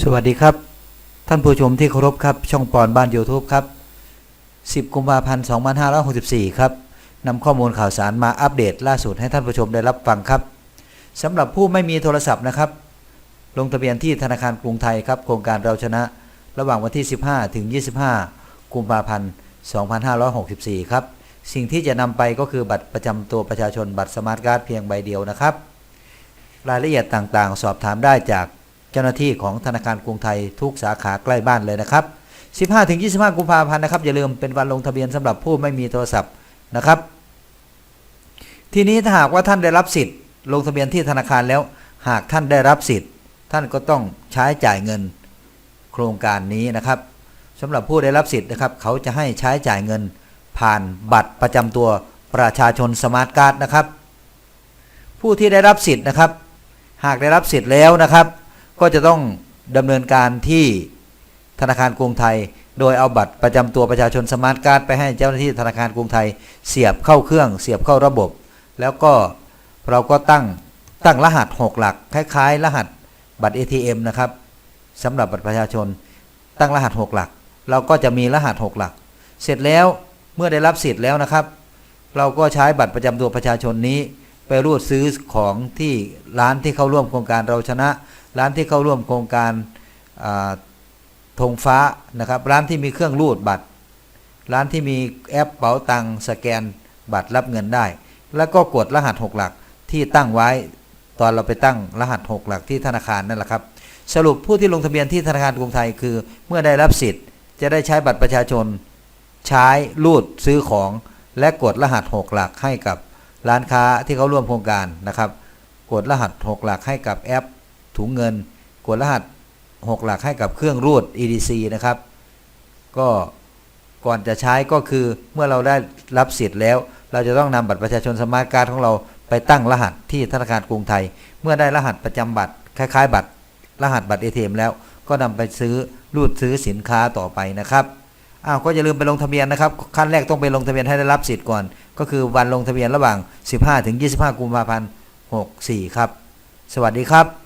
สวัสดีครับ ท่านผู้ชมที่เคารพครับ ช่องปอนบ้าน YouTube ครับ 10 กุมภาพันธ์ 2564 ครับนำข้อมูลข่าวสารมาอัปเดตล่าสุดให้ท่านผู้ชมได้รับฟังครับสำหรับผู้ไม่มีโทรศัพท์นะครับ ลงทะเบียนที่ธนาคารกรุงไทยครับ โครงการเราชนะ ระหว่างวันที่ 15 ถึง 25 กุมภาพันธ์ 2564 ครับ สิ่งที่จะนำไปก็คือบัตรประจำตัวประชาชนบัตรสมาร์ทการ์ดเพียงใบเดียวนะครับ รายละเอียดต่างๆ สอบถามได้จาก เจ้าหน้าที่ของธนาคารกรุงไทยทุกสาขาใกล้บ้านเลยนะครับ 15-25 กุมภาพันธ์นะครับ อย่าลืมเป็นวันลงทะเบียนสำหรับผู้ไม่มีโทรศัพท์นะครับ ทีนี้ถ้าหากว่าท่านได้รับสิทธิ์ ลงทะเบียนที่ธนาคารแล้ว หากท่านได้รับสิทธิ์ ท่านก็ต้องใช้จ่ายเงินโครงการนี้นะครับสำหรับผู้ได้รับสิทธิ์นะครับเขาจะให้ใช้จ่ายเงินผ่านบัตรประจำตัวประชาชนสมาร์ทการ์ดนะครับ ผู้ที่ได้รับสิทธิ์นะครับ หากได้รับสิทธิ์แล้วนะครับ ก็จะต้องดำเนินการที่ธนาคารกรุงไทย โดยเอาบัตรประจำตัวประชาชนสมาร์ทการ์ดไปให้เจ้าหน้าที่ธนาคารกรุงไทย เสียบเข้าเครื่อง เสียบเข้าระบบ แล้วก็เราก็ตั้งตั้งรหัส 6 หลัก คล้ายๆ รหัสบัตร ATM นะครับสำหรับบัตรประชาชน ตั้งรหัส 6 หลัก เราก็จะมีรหัส 6 หลัก เสร็จแล้วเมื่อได้รับสิทธิ์แล้วนะครับ เราก็ใช้บัตรประจำตัวประชาชนนี้ ไปรูดซื้อของที่ร้านที่เข้าร่วมโครงการเราชนะ ร้านที่เข้าร่วมโครงการธงฟ้านะครับ ร้านที่มีเครื่องรูดบัตร ร้านที่มีแอปเป๋าตังสแกนบัตรรับเงินได้ แล้วก็กดรหัส 6 หลักที่ตั้งไว้ตอนเราไปตั้งรหัส 6 หลักที่ธนาคารนั่นแหละครับ สรุปผู้ที่ลงทะเบียนที่ธนาคารกรุงไทยคือ เมื่อได้รับสิทธิ์ จะได้ใช้บัตรประชาชน ใช้รูดซื้อของ และกดรหัส 6 หลักให้กับร้านค้าที่เขาร่วมโครงการนะครับ กดรหัส 6 หลักให้กับแอป ถุงเงินกดรหัส 6 หลักให้กับเครื่องรูด EDC นะครับ ก็ก่อนจะใช้ก็คือเมื่อเราได้รับสิทธิ์แล้ว เราจะต้องนำบัตรประชาชนสมาร์ทการ์ดของเราไปตั้งรหัสที่ธนาคารกรุงไทย เมื่อได้รหัสประจำบัตรคล้ายๆ บัตร รหัสบัตร ATM แล้ว ก็นำไปซื้อรูดซื้อสินค้าต่อไปนะครับอ้าวก็อย่าลืมไปลงทะเบียนนะครับขั้นแรกต้องไปลงทะเบียนให้ได้รับสิทธิ์ก่อน ก็คือวันลงทะเบียนระหว่าง 15 ถึง 25 กุมภาพันธ์ 64 ครับ สวัสดีครับ